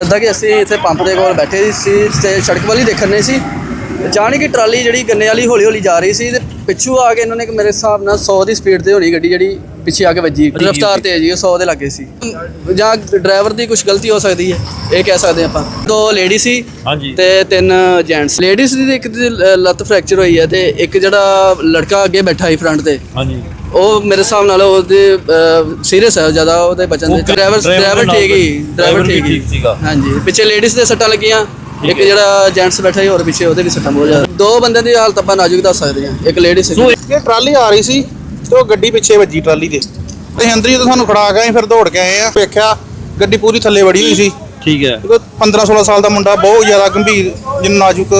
ਜਿੱਦਾਂ ਕਿ ਅਸੀਂ ਇੱਥੇ ਪੰਪ ਦੇ ਕੋਲ ਬੈਠੇ ਸੀ ਤੇ ਸੜਕ ਵਾਲੀ ਦੇਖਣ ਨਹੀਂ ਸੀ। ਅਚਾਨਕ ਹੀ ਟਰਾਲੀ ਜਿਹੜੀ ਗੰਨੇ ਵਾਲੀ ਹੌਲੀ ਹੌਲੀ ਜਾ ਰਹੀ ਸੀ ਤੇ ਪਿੱਛੂ ਆ ਕੇ ਇਹਨਾਂ ਨੇ ਮੇਰੇ ਹਿਸਾਬ ਨਾਲ 100 ਦੀ ਸਪੀਡ ਤੇ ਹੋਣੀ ਗੱਡੀ ਜਿਹੜੀ ਪਿੱਛੇ ਆ ਕੇ ਵੱਜੀ। ਰਫਤਾਰ ਤੇਜ਼ ਹੀ 100 ਦੇ ਲੱਗੇ ਸੀ। ਜਾਂ ਡਰਾਈਵਰ ਦੀ ਕੁਝ ਗਲਤੀ ਹੋ ਸਕਦੀ ਹੈ ਇਹ ਕਹਿ ਸਕਦੇ ਆਪਾਂ। ਦੋ ਲੇਡੀ ਸੀ ਹਾਂਜੀ। ਤੇ ਤਿੰਨ ਜੈਂਟਸ ਲੇਡੀਜ਼ ਦੀ ਇੱਕ ਦੀ ਲੱਤ ਫ੍ਰੈਕਚਰ ਹੋਈ ਹੈ ਤੇ ਇੱਕ ਜਿਹੜਾ ਲੜਕਾ ਅੱਗੇ ਬੈਠਾ ਸੀ ਫਰੰਟ ਤੇ। ਹਾਂਜੀ। ਉਹ ਮੇਰੇ ਹਿਸਾਬ ਨਾਲ ਉਹਦੇ ਸੀਰੀਅਸ ਹੈ ਜ਼ਿਆਦਾ ਉਹਦੇ ਬਚਨ ਦੇ ਡਰਾਈਵਰ ਡਰਾਈਵਰ ਠੀਕ ਹੀ ਡਰਾਈਵਰ ਠੀਕ ਹੀ। ਸੀਗਾ। ਹਾਂਜੀ ਪਿੱਛੇ ਲੇਡੀਜ਼ ਦੇ ਸੱਟਾਂ ਲੱਗੀਆਂ ਇੱਕ। ਜਿਹੜਾ ਜੈਂਟਸ ਬੈਠਾ ਸੀ ਹੋਰ ਪਿੱਛੇ ਉਹਦੇ ਵੀ ਸੱਟਾਂ ਬਹੁਤ ਜ਼ਿਆਦਾ। ਦੋ ਬੰਦਿਆਂ ਦੀ ਹਾਲਤ ਆਪਾਂ ਨਾਜ਼ੁਕ ਦੱਸ ਸਕਦੇ ਹਾਂ ਇੱਕ ਲੇਡੀ ਸੀ ਇਹ ਟਰਾਲੀ ਆ ਰਹੀ ਸੀ ਤੇ ਉਹ ਗੱਡੀ ਪਿੱਛੇ ਵੱਜੀ ਟਰਾਲੀ ਦੇ ਤੇ ਅੰਦਰ ਹੀ ਸਾਨੂੰ ਖੜਾ ਗਏ ਫਿਰ ਦੌੜ ਕੇ ਆਏ ਆ ਵੇਖਿਆ ਗੱਡੀ ਪੂਰੀ ਥੱਲੇ ਵੜੀ ਹੋਈ ਸੀ। ਠੀਕ ਹੈ। ਉਹ 15 16 ਸਾਲ ਦਾ ਮੁੰਡਾ ਬਹੁਤ ਜ਼ਿਆਦਾ ਗੰਭੀਰ ਜਿੰਨ ਨਾਜ਼ੁਕ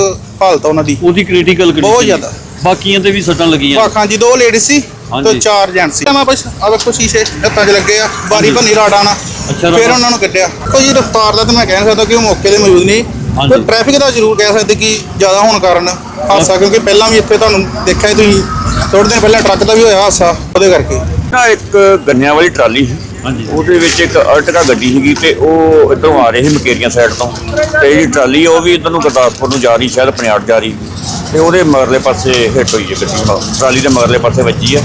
ਹਾਲਤ ਉਹਨਾਂ ਦੀ। ਉਹਦੀ ਕ੍ਰਿਟੀਕਲ ਬਹੁਤ ਜ਼ਿਆਦਾ। ਬਾਕੀਆਂ ਤੇ ਵੀ ਸੱਟਾਂ ਲੱਗੀਆਂ ਵਾਖਾਂ ਜੀ ਦੋ ਲੇਡੀਜ਼ ਸੀ ਹਾਂਜੀ। ਤੇ ਚਾਰ ਜੈਂਟ ਸੀ। ਮੈਂ ਬਸ ਆ ਵੇਖੋ ਸ਼ੀਸ਼ੇ ਹੱਥਾਂ 'ਚ ਲੱਗੇ ਆ ਬਾਰੀ ਭੰਨੀ ਰਾੜਾਂ ਨਾਲ। ਅੱਛਾ, ਫਿਰ। ਉਹਨਾਂ ਨੂੰ ਕੱਢਿਆ। ਕੋਈ ਰਫਤਾਰ ਦਾ ਤਾਂ ਮੈਂ ਕਹਿ ਨਹੀਂ ਸਕਦਾ ਕਿ ਉਹ ਮੌਕੇ ਤੇ ਮੌਜੂਦ ਨਹੀਂ। ਹਾਂਜੀ। ਪਰ ਟ੍ਰੈਫਿਕ ਦਾ ਜ਼ਰੂਰ ਕਹਿ ਸਕਦੇ ਕਿ ਜ਼ਿਆਦਾ ਹੋਣ ਕਾਰਨ ਹਾਦਸਾ ਕਿਉਂਕਿ ਪਹਿਲਾਂ ਵੀ ਇੱਥੇ ਤੁਹਾਨੂੰ ਦੇਖਿਆ ਹੀ ਤੁਸੀਂ। ਥੋੜੇ ਦਿਨ ਪਹਿਲਾਂ ਟਰੱਕ ਦਾ ਵੀ ਹੋਇਆ ਹਾਦਸਾ ਉਹਦੇ ਕਰਕੇ। ਨਾ ਇੱਕ ਗੰਨਿਆਂ ਵਾਲੀ ਟਰਾਲੀ ਸੀ। ਹਾਂਜੀ। ਉਹਦੇ ਵਿੱਚ ਇੱਕ ਅਰਟਕਾ ਗੱਡੀ ਸੀਗੀ ਤੇ ਉਹ ਇੱਧਰੋਂ ਆ ਰਹੀ ਸੀ ਮਕੇਰੀਆਂ ਸਾਈਡ ਤੋਂ। ਤੇ ਜਿਹੜੀ ਟਰਾਲੀ ਆ ਉਹ ਵੀ ਇੱਧਰ ਨੂੰ ਗੁਰਦਾਸਪੁਰ ਨੂੰ ਜਾ ਰਹੀ ਸ਼ਾਇਦ ਪਨਿਆੜ ਜਾ ਰਹੀ। ਤੇ ਉਹਦੇ ਮਗਰਲੇ ਪਾਸੇ ਹਿੱਟ ਹੋਈ ਹੈ ਗੱਡੀ ਮ- ਟਰਾਲੀ ਦੇ ਮਗਰਲੇ ਪਾਸੇ ਵੱਜੀ ਹੈ।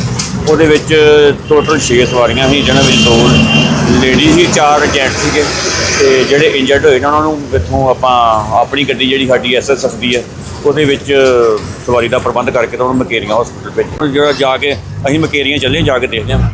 ਉਹਦੇ ਵਿੱਚ ਟੋਟਲ 6 ਸਵਾਰੀਆਂ ਸੀ, ਜਿਹਨਾਂ ਵਿੱਚ ਦੋ ਲੇਡੀ ਸੀ, ਚਾਰ ਜੈਂਟ ਸੀਗੇ। ਤੇ ਜਿਹੜੇ ਇੰਜਰਡ ਹੋਏ ਨੇ, ਉਹਨਾਂ ਨੂੰ ਇੱਥੋਂ ਆਪਾਂ ਆਪਣੀ ਗੱਡੀ ਜਿਹੜੀ ਸਾਡੀ ਐਸਐਸਐਫ ਦੀ ਹੈ, ਉਹਦੇ ਵਿੱਚ ਸਵਾਰੀ ਦਾ ਪ੍ਰਬੰਧ ਕਰਕੇ ਤਾਂ ਉਹਨੂੰ ਮਕੇਰੀਆਂ ਹਸਪੀਟਲ ਵਿੱਚ ਜਿਹੜਾ ਜਾ ਕੇ ਅਸੀਂ ਮਕੇਰੀਆਂ ਚੱਲੇ, ਜਾ ਕੇ ਦੇਖਦੇ ਹਾਂ।